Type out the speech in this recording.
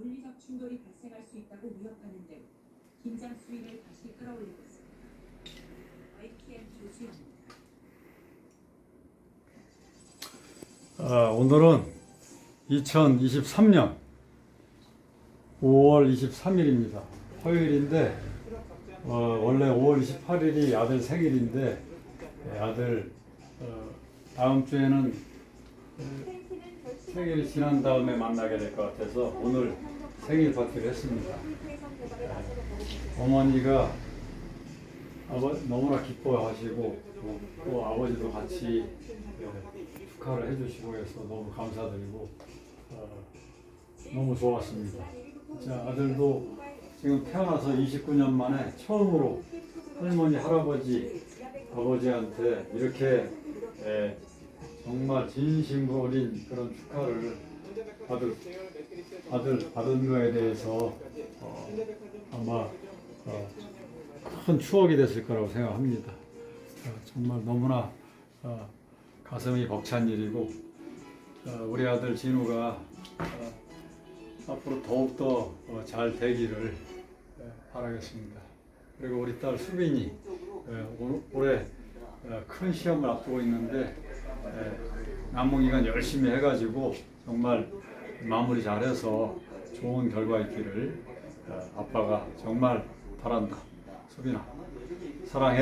물리적 충돌이 발생할 수 있다고 위협하는 등 긴장 수위를 다시 끌어올리고 있습니다. YTN 조수영입니다. 아, 오늘은 2023년 5월 23일입니다. 화요일인데 어, 원래 5월 28일이 아들 생일인데 예, 아들 어, 다음 주에는 어, 생일이 지난 다음에 만나게 될 것 같아서 오늘 생일 파티를 했습니다. 예, 어머니가 아버, 너무나 기뻐하시고 또, 또 아버지도 같이 예, 축하를 해주시고 해서 너무 감사드리고 어, 너무 좋았습니다. 자 아들도 지금 태어나서 29년 만에 처음으로 할머니 할아버지 아버지한테 이렇게 예, 정말 진심 어린 그런 축하를 받을 아들 받은 거에 대해서 어, 아마 어, 큰 추억이 됐을 거라고 생각합니다. 어, 정말 너무나 어, 가슴이 벅찬 일이고 어, 우리 아들 진우가 어, 앞으로 더욱더 어, 잘 되기를 예, 바라겠습니다. 그리고 우리 딸 수빈이 예, 올- 올해 어, 큰 시험을 앞두고 있는데 예, 남은 기간 열심히 해가지고 정말 마무리 잘해서 좋은 결과 있기를 어, 아빠가 정말 바란다. 수빈아 사랑해.